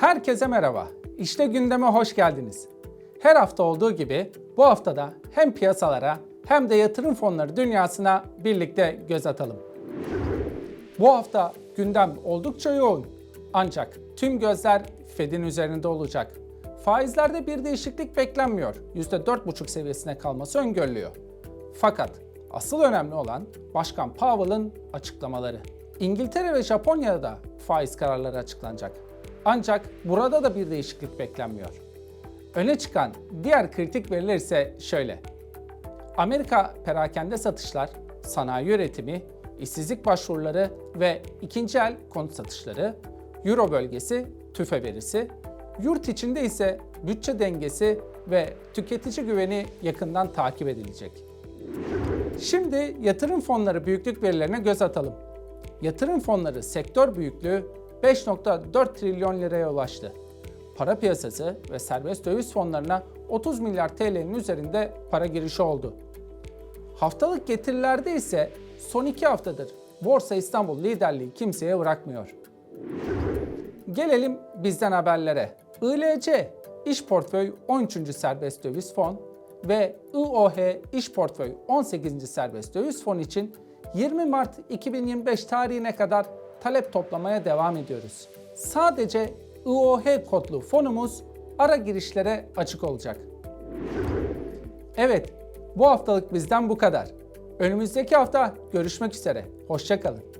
Herkese merhaba. İşte gündeme hoş geldiniz. Her hafta olduğu gibi bu haftada hem piyasalara hem de yatırım fonları dünyasına birlikte göz atalım. Bu hafta gündem oldukça yoğun. Ancak tüm gözler Fed'in üzerinde olacak. Faizlerde bir değişiklik beklenmiyor. %4,5 seviyesine kalması öngörülüyor. Fakat asıl önemli olan Başkan Powell'ın açıklamaları. İngiltere ve Japonya'da da faiz kararları açıklanacak. Ancak burada da bir değişiklik beklenmiyor. Öne çıkan diğer kritik veriler ise şöyle. Amerika perakende satışlar, sanayi üretimi, işsizlik başvuruları ve ikinci el konut satışları, Euro bölgesi tüfe verisi, yurt içinde ise bütçe dengesi ve tüketici güveni yakından takip edilecek. Şimdi yatırım fonları büyüklük verilerine göz atalım. Yatırım fonları sektör büyüklüğü 5.4 trilyon liraya ulaştı. Para piyasası ve serbest döviz fonlarına 30 milyar TL'nin üzerinde para girişi oldu. Haftalık getirilerde ise son iki haftadır Borsa İstanbul liderliği kimseye bırakmıyor. Gelelim bizden haberlere. ILC İş Portföy 13. Serbest Döviz Fon ve IOH İş Portföy 18. Serbest Döviz Fon için 20 Mart 2025 tarihine kadar talep toplamaya devam ediyoruz. Sadece IOH kodlu fonumuz ara girişlere açık olacak. Evet, bu haftalık bizden bu kadar. Önümüzdeki hafta görüşmek üzere. Hoşçakalın.